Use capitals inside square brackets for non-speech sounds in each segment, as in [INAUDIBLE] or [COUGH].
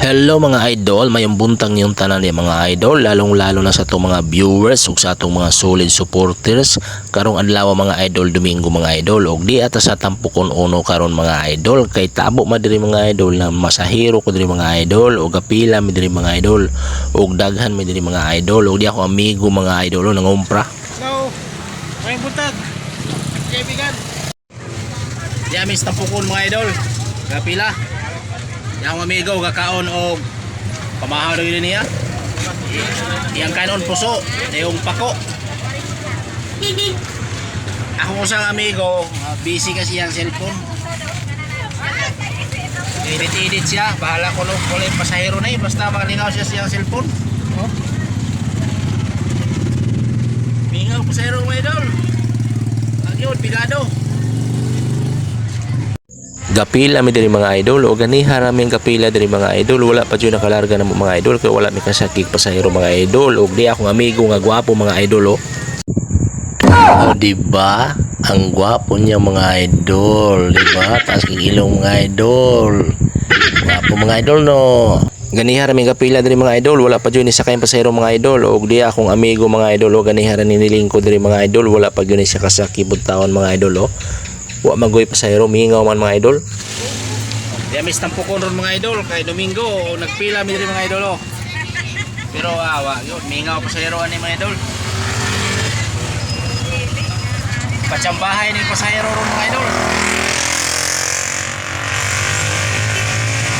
Hello mga idol, mayong buntang yung tanan ni mga idol, lalong lalo na sa itong mga viewers ug sa atong mga solid supporters karong adlaw mga idol Domingo mga idol ug di ata sa tampukon uno karon mga idol kay tabo ma diri mga idol na masahiro ko diri mga idol ug apila mi diri mga idol ug daghan mi diri mga idol ug di ako amigo mga idol nangumpra. Hello, may buntag. Kaibigan. Di amis tampukon mga idol. Kapila. Yang amigo kakaon og pamahaw yun niya. Yang kanon puso, yung pako. [LAUGHS] Ako ko sang amigo, ah, busy kasi yung cellphone. Edit-edit siya, bahala ko no, wala yung pasahero na eh, basta makalingaw siya siyang cellphone. Oh. Mingaw pasahero mga idol. Ang yun, pigado. Gapila mi diri mga idol o gani haraming gapila diri mga idol wala pa jud nakalarga na mga idol kay wala mi kasakig pasahero mga idol og di akong amigo nga gwapo mga idol o. O di ba? Ang gwapo niya mga idol, di ba? Taas kang ilong mga idol. Gwapo mga idol no. Ganihara mi kapila diri mga idol, wala pa jud ni sakay pasahero mga idol og di akong amigo mga idol o ganihara ni nilingko diri mga idol, wala pa jud ni siya kasakibot taon mga idol o. Wa magoy pasahero mingaw man mga idol. Di amis tampukon ron mga idol kay Domingo o nagpila mi diri mga idol o. Pero awa, yun, mingaw pasahero ani mga idol. Pachambahay ni pasahero ron mga idol.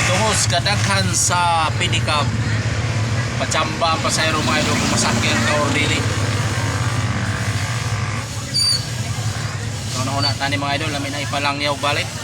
Tungos kadaghan sa pedicab. Pachamba ang pasahero mga idol kung masakyan ka or dili. So, nauna tani mga idol, namin na ipalang niyaw balik.